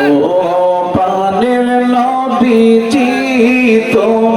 ও পানের নবীজি তোমার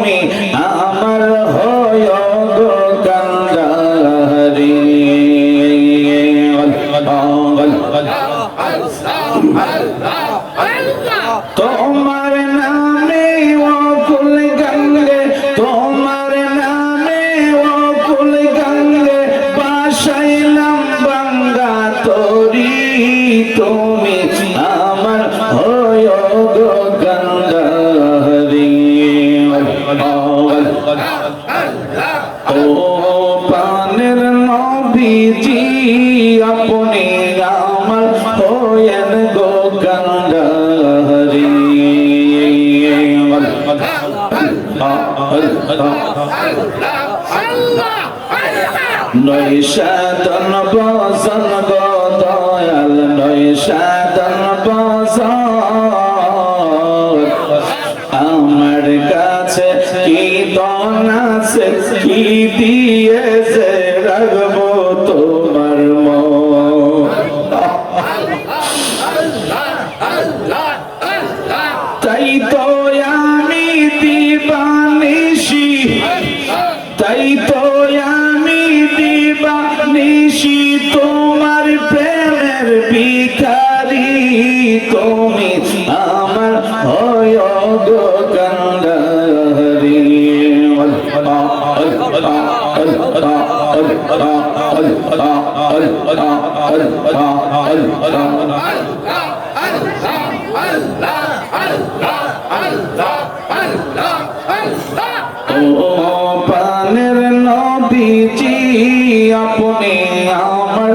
নয় সাতন বসন গয়াল নয় সাত ও পানের নবীজি আপনি আমার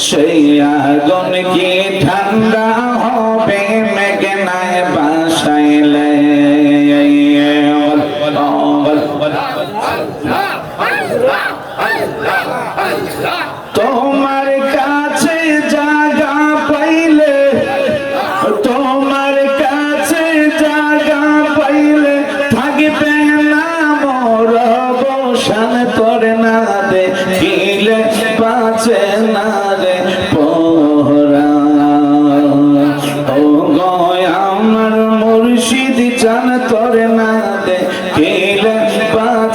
সেই আগুন কি ঠান্ডা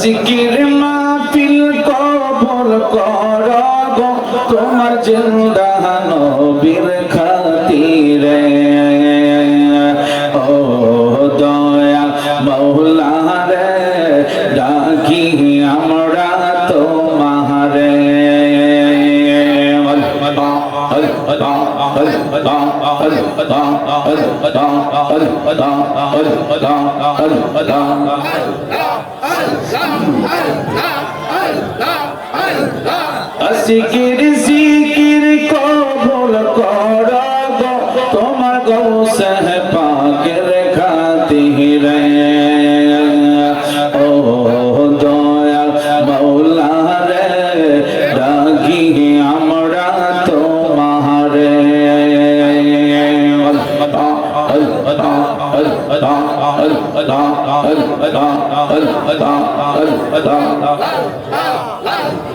জিকির মাহফিল কবুল কর গো তোমার জিন্দা নবীর খাতিরে। সিকির সিকির কবল ক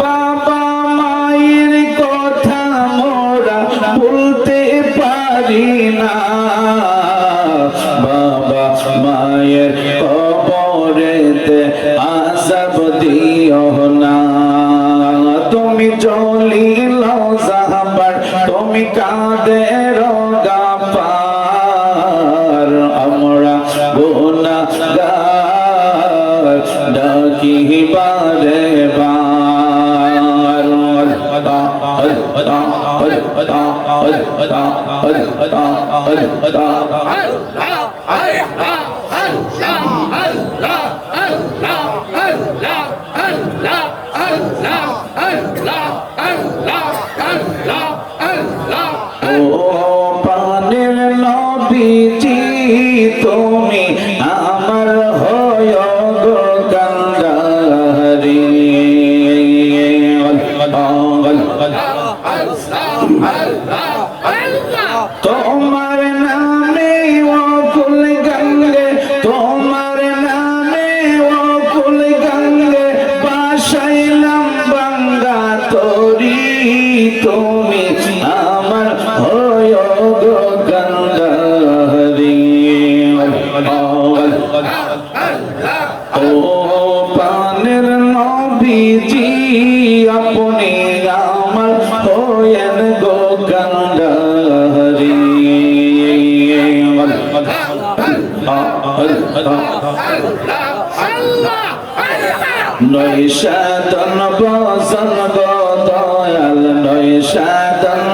বাবা মায়ের কথা মোরা বলতে পারি না। বাবা মায়ের কবরেতে আসাব দিও না। তুমি চলিল সাহাবার তুমি কাঁদে لا নয় সাধন বসন গয়াল নয় সাধন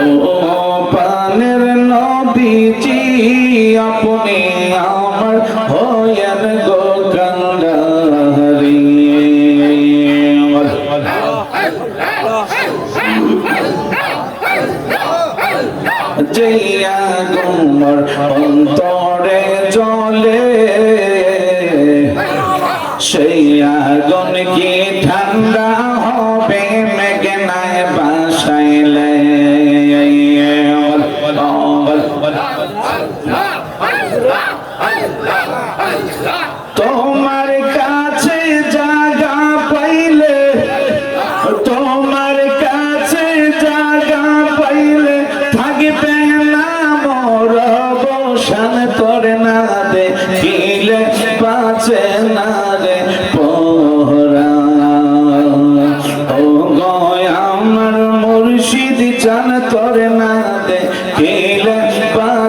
ও পানের নবীজি আপনি সেই আগুন কি ঠান্ডা?